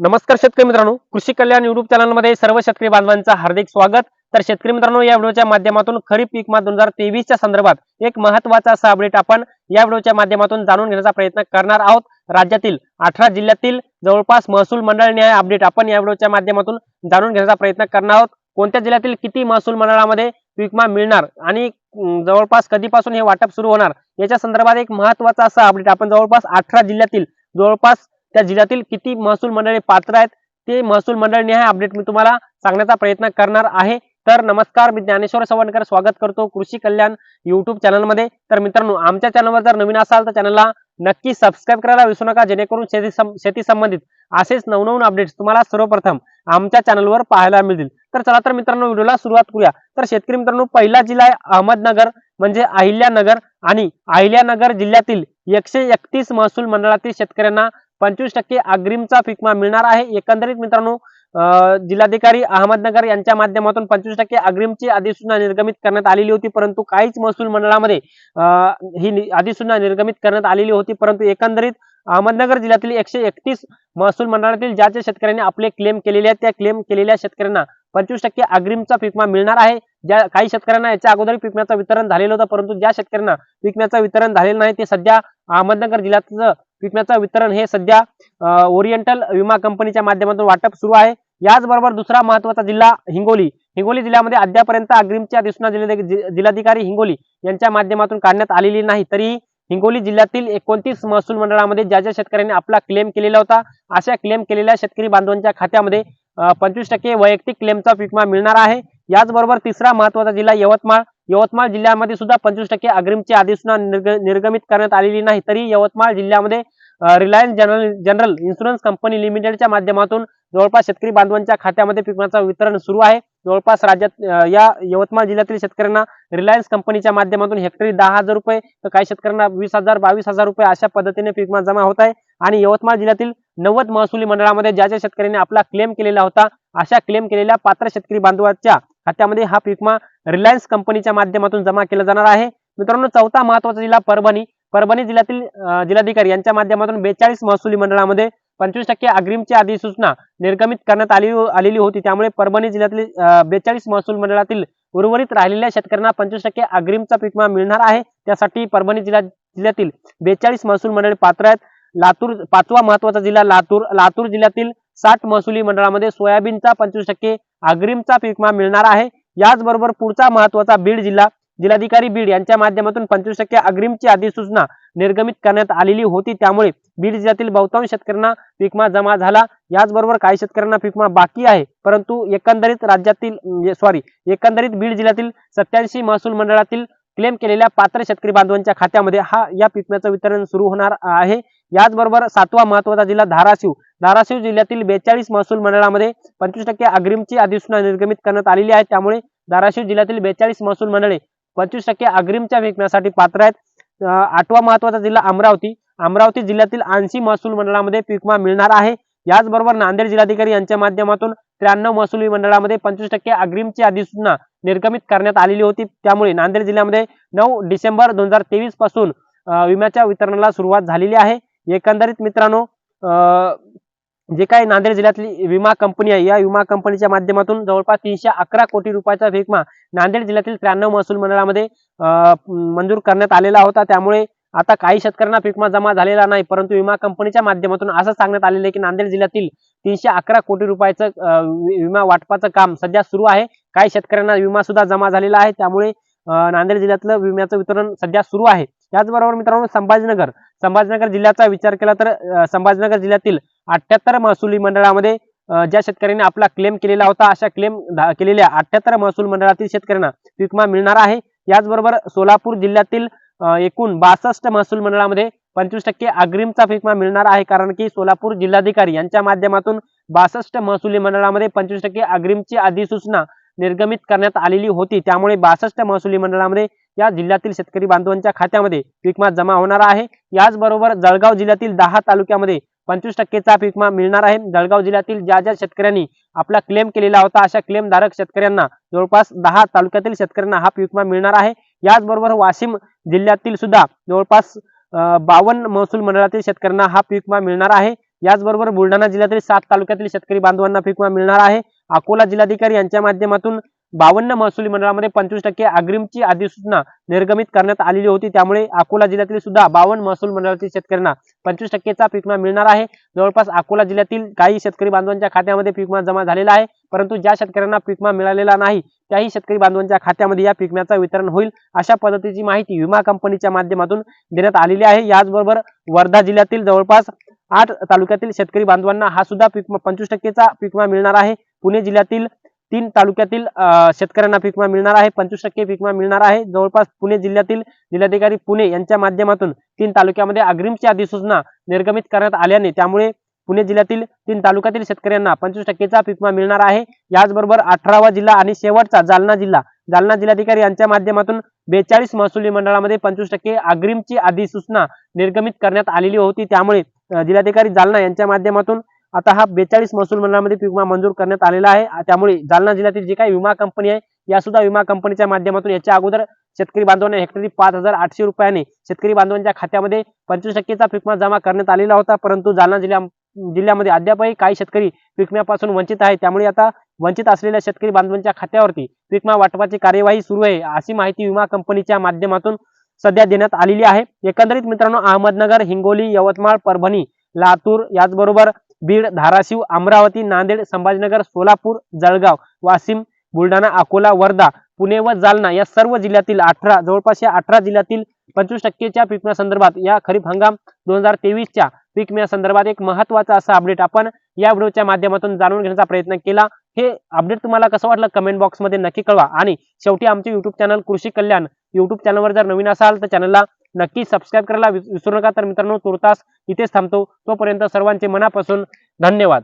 नमस्कार शेतकरी मित्रांनो. कृषी कल्याण युट्यूब चॅनलमध्ये सर्व शेतकरी बांधवांचं हार्दिक स्वागत. तर शेतकरी मित्रांनो या व्हिडिओच्या माध्यमातून खरीप पीक मा दोन हजार तेवीसच्या संदर्भात एक महत्त्वाचा असा अपडेट आपण या व्हिडिओच्या माध्यमातून जाणून घेण्याचा प्रयत्न करणार आहोत. राज्यातील अठरा जिल्ह्यातील जवळपास महसूल मंडळ न्याय अपडेट आपण या व्हिडिओच्या माध्यमातून जाणून घेण्याचा प्रयत्न करणार आहोत. कोणत्या जिल्ह्यातील किती महसूल मंडळामध्ये पीकमा मिळणार आणि जवळपास कधीपासून हे वाटप सुरू होणार याच्या संदर्भात एक महत्त्वाचा असा अपडेट आपण जवळपास अठरा जिल्ह्यातील जवळपास त्या जिल्ह्यातील किती महसूल मंडळे पात्र आहेत ते महसूल मंडळ निहाय अपडेट मी तुम्हाला सांगण्याचा प्रयत्न करणार आहे. तर नमस्कार मी ज्ञानेश्वर सवणकर स्वागत करतो कृषी कल्याण युट्यूब चॅनलमध्ये तर मित्रांनो आमच्या चॅनलवर जर नवीन असाल तर चॅनलला नक्की सबस्क्राईब करायला विसरू नका जेणेकरून शेती सं- शेती संबंधित असेच नवनवीन अपडेट्स तुम्हाला सर्वप्रथम आमच्या चॅनलवर पाहायला मिळतील. तर चला तर मित्रांनो व्हिडिओला सुरुवात करूया. तर शेतकरी मित्रांनो पहिला जिल्हा आहे अहमदनगर म्हणजे अहिल्यानगर. आणि अहिल्यानगर जिल्ह्यातील एकशे एकतीस महसूल मंडळातील शेतकऱ्यांना पंचवीस टक्के अग्रिमचा फिकमा मिळणार आहे. एकंदरीत मित्रांनो जिल्हाधिकारी अहमदनगर यांच्या माध्यमातून पंचवीस टक्के अग्रिमची अधिसूचना निर्गमित करण्यात आलेली होती परंतु काहीच महसूल मंडळामध्ये अं, ही अधिसूचना निर्गमित करण्यात आलेली होती परंतु एकंदरीत अहमदनगर जिल्ह्यातील एकशे एकतीस महसूल मंडळातील ज्या ज्या शेतकऱ्यांनी आपले क्लेम केलेले आहेत त्या क्लेम केलेल्या शेतकऱ्यांना पंचवीस टक्के अग्रिमचा पिकमा मिळणार आहे. ज्या काही शेतकऱ्यांना याच्या अगोदर पिकम्याचं वितरण झालेलं होतं परंतु ज्या शेतकऱ्यांना पिकम्याचं वितरण झालेलं नाही ते सध्या अहमदनगर जिल्ह्याचं पिकम्याचं वितरण हे सध्या ओरिएंटल विमा कंपनीच्या माध्यमातून वाटप सुरू आहे. याचबरोबर दुसरा महत्त्वाचा जिल्हा हिंगोली. हिंगोली जिल्ह्यामध्ये अद्यापर्यंत अग्रिमच्या दिसून जिल्हा- जिल्हाधिकारी हिंगोली यांच्या माध्यमातून काढण्यात आलेली नाही. तरी हिंगोली जिल्ह्यातील एकोणतीस महसूल मंडळामध्ये ज्या ज्या शेतकऱ्यांनी आपला क्लेम केलेला होता अशा क्लेम केलेल्या शेतकरी बांधवांच्या खात्यामध्ये पंचवीस टक्के वैयक्तिक क्लेमचा विमा मिळणार आहे. याचबरोबर तिसरा महत्त्वाचा जिल्हा यवतमाळ. यवतमाळ जिल्ह्यामध्ये सुद्धा पंचवीस टक्के अग्रिमची अधिसूचना निर्ग- निर्गमित करण्यात आलेली नाही. तरी यवतमाळ जिल्ह्यामध्ये Reliance general general insurance company लिमिटेडच्या माध्यमातून जवळपास शेतकरी बांधवांच्या खात्यामध्ये पिकाचं वितरण सुरू आहे. जवळपास राज्यात या यवतमाळ जिल्ह्यातील शेतकऱ्यांना रिलायन्स कंपनीच्या माध्यमातून हेक्टरी दहा हजार रुपये तर काही शेतकऱ्यांना वीस हजार बावीस हजार रुपये अशा पद्धतीने पीकमा जमा होत आहे. आणि यवतमाळ जिल्ह्यातील नव्वद महसुली मंडळामध्ये ज्या ज्या शेतकऱ्यांनी आपला क्लेम केलेला होता अशा क्लेम केलेल्या पात्र शेतकरी बांधवाच्या खात्यामध्ये हा पीकमा रिलायन्स कंपनीच्या माध्यमातून जमा केला जाणार आहे. मित्रांनो चौथा महत्त्वाचा जिल्हा परभणी. परभणी जिल्ह्यातील जिल्हाधिकारी यांच्या माध्यमातून बेचाळीस महसुली मंडळामध्ये पंचवीस टक्के अग्रिमची अधिसूचना निर्गमित करण्यात आली हो- आलेली होती. त्यामुळे परभणी जिल्ह्यातील बेचाळीस महसूल मंडळातील उर्वरित राहिलेल्या शेतकऱ्यांना पंचवीस टक्के अग्रिमचा पिकमा मिळणार आहे. त्यासाठी परभणी जिल्हा जिल्ह्यातील बेचाळीस महसूल मंडळे पात्र आहेत. लातूर पाचवा महत्त्वाचा जिल्हा लातूर लातूर जिल्ह्यातील साठ महसुली मंडळामध्ये सोयाबीनचा पंचवीस टक्के अग्रिमचा पिकमा मिळणार आहे. याचबरोबर पुढचा महत्त्वाचा बीड जिल्हा जिल्हाधिकारी बीड यांच्या माध्यमातून पंचवीस टक्के अग्रिमची अधिसूचना निर्गमित करण्यात आलेली होती. त्यामुळे बीड जिल्ह्यातील बहुतांश शेतकऱ्यांना पिकमा जमा झाला. याचबरोबर काही शेतकऱ्यांना पिकमा बाकी आहे. परंतु एकंदरीत राज्यातील म्हणजे सॉरी एकंदरीत बीड जिल्ह्यातील सत्याऐंशी महसूल मंडळातील क्लेम केलेल्या पात्र शेतकरी बांधवांच्या खात्यामध्ये हा या पिकम्याचं वितरण सुरू होणार आहे. याचबरोबर सातवा महत्त्वाचा जिल्हा धाराशिव. धाराशिव जिल्ह्यातील बेचाळीस महसूल मंडळामध्ये पंचवीस टक्के अग्रिमची अधिसूचना निर्गमित करण्यात आलेली आहे. त्यामुळे धाराशिव जिल्ह्यातील बेचाळीस महसूल मंडळे पंचवीस टक्के अग्रिमच्या विकण्यासाठी पात्र आहेत. आठवा महत्त्वाचा जिल्हा अमरावती. अमरावती जिल्ह्यातील ऐंशी महसूल मंडळामध्ये पिकमा मिळणार आहे. याचबरोबर नांदेड जिल्हाधिकारी यांच्या माध्यमातून त्र्याण्णव महसूल मंडळामध्ये पंचवीस टक्के अग्रिमची अधिसूचना निर्गमित करण्यात आलेली होती. त्यामुळे नांदेड जिल्ह्यामध्ये नऊ डिसेंबर दोन हजार तेवीसपासून विम्याच्या वितरणाला सुरुवात झालेली आहे. एकंदरीत मित्रांनो अं, जे काही नांदेड जिल्ह्यातली विमा कंपनी आहे या विमा कंपनीच्या माध्यमातून जवळपास तीनशे अकरा कोटी रुपयाचा विमा नांदेड जिल्ह्यातील त्र्याण्णव महसूल मंडळामध्ये मंजूर करण्यात आलेला होता. त्यामुळे आता काही शेतकऱ्यांना पिकमा जमा झालेला नाही परंतु विमा कंपनीच्या माध्यमातून असं सांगण्यात आलेलं आहे की नांदेड जिल्ह्यातील तीनशे अकरा कोटी रुपयाचं विमा वाटपाचं काम सध्या सुरू आहे. काही शेतकऱ्यांना विमा सुद्धा जमा झालेला आहे. त्यामुळे नांदेड जिल्ह्यातलं विम्याचं वितरण सध्या सुरू आहे. त्याचबरोबर मित्रांनो संभाजीनगर. संभाजीनगर जिल्ह्याचा विचार केला तर संभाजीनगर जिल्ह्यातील अठ्याहत्तर महसुली मंडळामध्ये ज्या शेतकऱ्यांनी आपला क्लेम केलेला होता अशा क्लेम केलेल्या अठ्याहत्तर महसूल मंडळातील शेतकऱ्यांना विमा मिळणार आहे. याचबरोबर सोलापूर जिल्ह्यातील एकूण बासष्ट महसूल मंडळामध्ये पंचवीस टक्के अग्रिमचा फिकमा मिळणार आहे. कारण की सोलापूर जिल्हाधिकारी यांच्या माध्यमातून बासष्ट महसुली मंडळामध्ये पंचवीस टक्के अग्रिमची अधिसूचना निर्गमित करण्यात आलेली होती. त्यामुळे बासष्ट महसुली मंडळामध्ये या जिल्ह्यातील शेतकरी बांधवांच्या खात्यामध्ये पिकमा जमा होणार आहे. याचबरोबर जळगाव जिल्ह्यातील दहा तालुक्यामध्ये पंचवीस टक्केचा पिकमा मिळणार आहे. जळगाव जिल्ह्यातील ज्या ज्या शेतकऱ्यांनी आपला क्लेम केलेला होता अशा क्लेमधारक शेतकऱ्यांना जवळपास दहा तालुक्यातील शेतकऱ्यांना हा पिकमा मिळणार आहे. याचबरोबर वाशिम जिल्ह्यातील सुद्धा जवळपास बावन्न महसूल मंडळातील शेतकऱ्यांना हा पीक विमा मिळणार आहे. याचबरोबर बुलढाणा जिल्ह्यातील सात तालुक्यातील शेतकरी बांधवांना पीक विमा मिळणार आहे. अकोला जिल्हाधिकारी यांच्या माध्यमातून बावन्न महसुली मंडळामध्ये पंचवीस टक्के अग्रिमची अधिसूचना निर्गमित करण्यात आलेली होती. त्यामुळे अकोला जिल्ह्यातील सुद्धा बावन्न महसूल मंडळातील शेतकऱ्यांना पंचवीस टक्केचा पीक विमा मिळणार आहे. जवळपास अकोला जिल्ह्यातील काही शेतकरी बांधवांच्या खात्यामध्ये पीक विमा जमा झालेला आहे. परंतु ज्या शेतकऱ्यांना पीकमा मिळालेला नाही त्याही शेतकरी बांधवांच्या खात्यामध्ये या पीक वितरण होईल अशा पद्धतीची माहिती विमा कंपनीच्या माध्यमातून देण्यात आलेली आहे. याचबरोबर वर्धा जिल्ह्यातील जवळपास आठ तालुक्यातील शेतकरी बांधवांना हा सुद्धा पीक पंचवीस टक्केचा पीक विमा मिळणार आहे. पुणे जिल्ह्यातील तीन तालुक्यातील शेतकऱ्यांना पीक विमा मिळणार आहे. पंचवीस टक्के पीक विमा मिळणार आहे. जवळपास पुणे जिल्ह्यातील जिल्हाधिकारी पुणे यांच्या माध्यमातून तीन तालुक्यामध्ये अग्रिमची अधिसूचना निर्गमित करण्यात आल्याने त्यामुळे पुणे जिल्ह्यातील तीन तालुक्यातील शेतकऱ्यांना पंचवीस टक्केचा पीक विमा मिळणार आहे. याचबरोबर अठरावा जिल्हा आणि शेवटचा जालना जिल्हा. जालना जिल्हाधिकारी यांच्या माध्यमातून बेचाळीस महसुली मंडळामध्ये पंचवीस टक्के अग्रिमची अधिसूचना निर्गमित करण्यात आलेली होती. त्यामुळे जिल्हाधिकारी जालना यांच्या माध्यमातून आता हा बेचाळीस महसूल मंडळामध्ये पीक विमा मंजूर करण्यात आलेला आहे. त्यामुळे जालना जिल्ह्यातील जी काही विमा कंपनी आहे या सुद्धा विमा कंपनीच्या माध्यमातून याच्या अगोदर शेतकरी बांधवांना हेक्टरी पाच हजार आठशे रुपयाने शेतकरी बांधवांच्या खात्यामध्ये पंचवीस टक्केचा विमा जमा करण्यात आलेला होता. परंतु जालना जिल्ह्या जिल्ह्यामध्ये अद्यापही काही शेतकरी पिकम्यापासून विम्यापासून वंचित आहे त्यामुळे आता वंचित असलेल्या शेतकरी बांधवांच्या खात्यावरती पीक विमा वाटपाची कार्यवाही सुरू आहे अशी माहिती विमा कंपनीच्या माध्यमातून सध्या देण्यात आलेली आहे. एकंदरीत मित्रांनो अहमदनगर हिंगोली यवतमाळ परभणी लातूर याचबरोबर बीड धाराशिव अमरावती नांदेड संभाजीनगर सोलापूर जळगाव वाशिम बुलढाणा अकोला वर्धा पुणे व जालना या सर्व जिल्ह्यातील अठरा जवळपास या अठरा जिल्ह्यातील पंचवीस टक्केच्या पीक संदर्भात या खरीप हंगाम दोन हजार तेवीसच्या पिकम्या संदर्भात एक महत्त्वाचा असा अपडेट आपण या व्हिडिओच्या माध्यमातून जाणून घेण्याचा प्रयत्न केला. हे अपडेट तुम्हाला कसं वाटलं कमेंट बॉक्समध्ये नक्की कळवा. आणि शेवटी आमचे युट्यूब चॅनल कृषी कल्याण युट्यूब चॅनलवर जर नवीन असाल तर चॅनलला नक्की सबस्क्राईब करायला विसरू नका. तर मित्रांनो तुर्तास इथेच थांबतो. तोपर्यंत सर्वांचे मनापासून धन्यवाद.